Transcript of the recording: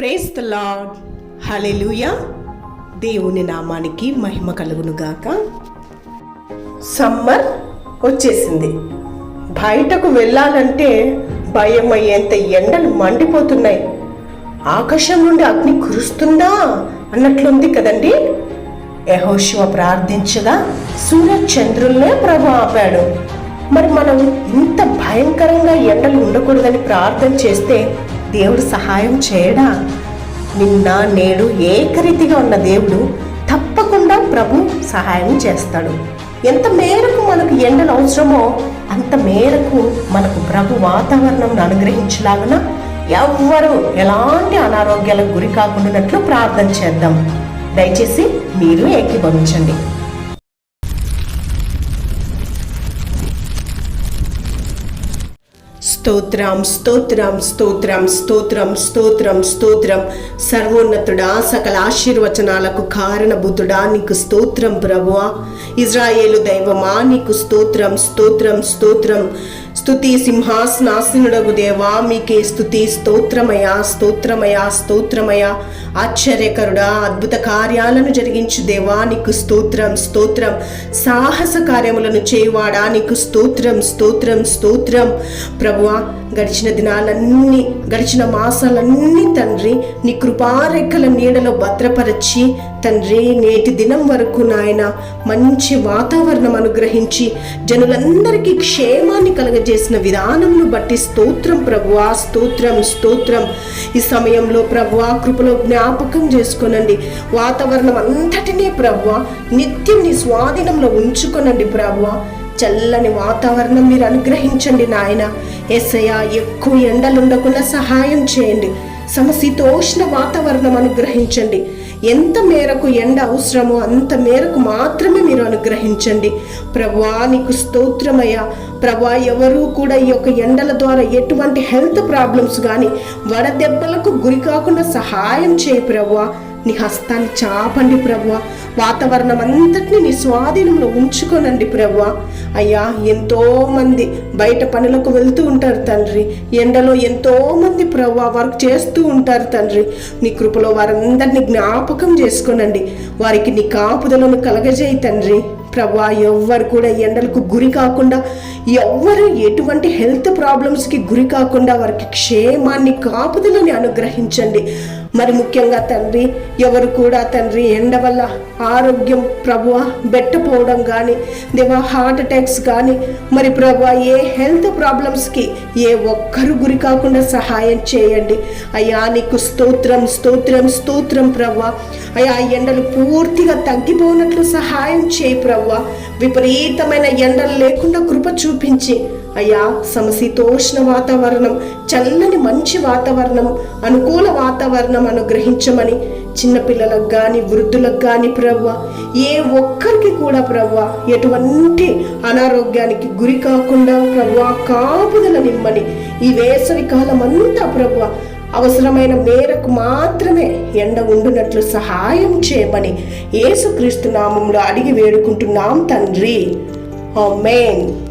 Praise the lord hallelujah దేవుని నామానికి మహిమ కలుగునుగాక. సమ్మర్ వచ్చేసింది. బయటకు వెళ్ళాలంటే భయం అయ్యేంత ఎండలు మండిపోతున్నాయి. ఆకాశం నుండి అగ్ని కురుస్తుందా అన్నట్లుంది కదండి. యహోశివ ప్రార్థించగా సూర్యచంద్రుల్నే ప్రభు ఆపాడు. మరి మనం ఇంత భయంకరంగా ఎండలు ఉండకూడదని ప్రార్థన చేస్తే దేవుడు సహాయం చేయడా? నిన్న నేడు ఏకరీతిగా ఉన్న దేవుడు తప్పకుండా ప్రభు సహాయం చేస్తాడు. ఎంత మేరకు మనకు ఎండలు అవసరమో అంత మేరకు మనకు ప్రభు వాతావరణం అనుగ్రహించలాగన ఎవ్వరూ ఎలాంటి అనారోగ్యాలకు గురి కాకుండా ప్రార్థన చేద్దాం. దయచేసి మీరు ఏకీభవించండి. స్తోత్రం స్తోత్రం స్తోత్రం స్తోత్రం స్తోత్రం స్తోత్రం. సర్వోన్నతుడా సకల ఆశీర్వచనాలకు కారణభూతుడా నీకు స్తోత్రం ప్రభువా. ఇజ్రాయేలు దైవమా నీకు స్తోత్రం స్తోత్రం స్తోత్రం. స్తుతి సింహాసనాసనుడగు దేవా మీకే స్తుతి స్తోత్రమయ స్తోత్రమయ స్తోత్రమయ. ఆశ్చర్యకరుడా అద్భుత కార్యాలను జరిగించు దేవా నీకు స్తోత్రం స్తోత్రం. సాహస కార్యములను చేయువాడా నీకు స్తోత్రం స్తోత్రం స్తోత్రం. గడిచిన దినాలన్నీ గడిచిన మాసాలన్నీ తండ్రి నీ కృపారెక్కల నీడలో భద్రపరచి తండ్రి నేటి దినం వరకు నాయన మంచి వాతావరణం అనుగ్రహించి జనులందరికీ క్షేమాన్ని కలగజేసిన విధానంను బట్టి స్తోత్రం ప్రభువా స్తోత్రం స్తోత్రం. ఈ సమయంలో ప్రభువా కృపలో జ్ఞాపకం చేసుకోనండి. వాతావరణం అంతటినీ ప్రభువా నిత్యం నీ స్వాధీనంలో ఉంచుకొనండి ప్రభువా. చల్లని వాతావరణం మీరు అనుగ్రహించండి నాయన. ఎస్ఐయా ఎక్కువ ఎండలుండకుండా సహాయం చేయండి. సమశీతోష్ణ వాతావరణం అనుగ్రహించండి. ఎంత మేరకు ఎండ అవసరమో అంత మేరకు మాత్రమే మీరు అనుగ్రహించండి. ప్రభా నీకు స్తోత్రమయ్యా. ప్రభా ఎవరు కూడా ఈ యొక్క ఎండల ద్వారా ఎటువంటి హెల్త్ ప్రాబ్లమ్స్ కానీ వడదెబ్బలకు గురి కాకుండా సహాయం చేయి ప్రభా. నీ హస్తాన్ని చాపండి ప్రభు వాతావరణం అంతటిని నీ స్వాధీనంలో ఉంచుకోనండి ప్రభు అయ్యా ఎంతో మంది బయట పనులకు వెళ్తూ ఉంటారు తండ్రి. ఎండలో ఎంతో మంది ప్రభు వర్క్ చేస్తూ ఉంటారు తండ్రి. నీ కృపలో వారందరినీ జ్ఞాపకం చేసుకోనండి. వారికి నీ కాపుదలను కలగజేయి తండ్రి. ప్రభా ఎవ్వరు కూడా ఎండలకు గురి కాకుండా ఎవ్వరు ఎటువంటి హెల్త్ ప్రాబ్లమ్స్కి గురి కాకుండా వారికి క్షేమాన్ని కాపుదలని అనుగ్రహించండి. మరి ముఖ్యంగా తండ్రి ఎవరు కూడా తండ్రి ఎండ వల్ల ఆరోగ్యం ప్రభు బెట్టపోవడం కానీ దేవా హార్ట్ అటాక్స్ కానీ మరి ప్రభు ఏ హెల్త్ ప్రాబ్లమ్స్కి ఏ ఒక్కరు గురి కాకుండా సహాయం చేయండి. అయ్యా నీకు స్తోత్రం స్తోత్రం స్తోత్రం ప్రభు అయ్యా ఎండలు పూర్తిగా తగ్గిపోనట్లు సహాయం చేయి ప్రవ్వ. విపరీతమైన ఎండలు లేకుండా కృప చూపించి. అయ్యా సమశీతోష్ణ వాతావరణం చల్లని మంచి వాతావరణం అనుకూల వాతావరణం అనుగ్రహించమని చిన్నపిల్లలకు కానీ వృద్ధులకు కానీ ప్రవ్వ. ఏ ఒక్కరికి కూడా ప్రవ్వ ఎటువంటి అనారోగ్యానికి గురి కాకుండా ప్రవ్వ కాపుదల నిమ్మని ఈ వేసవి కాలం అంతా ప్రవ్వ అవసరమైన మేరకు మాత్రమే ఎండ ఉండునట్లు సహాయం చేయమని యేసుక్రీస్తు నామంలో అడిగి వేడుకుంటున్నాం తండ్రి. మెయిన్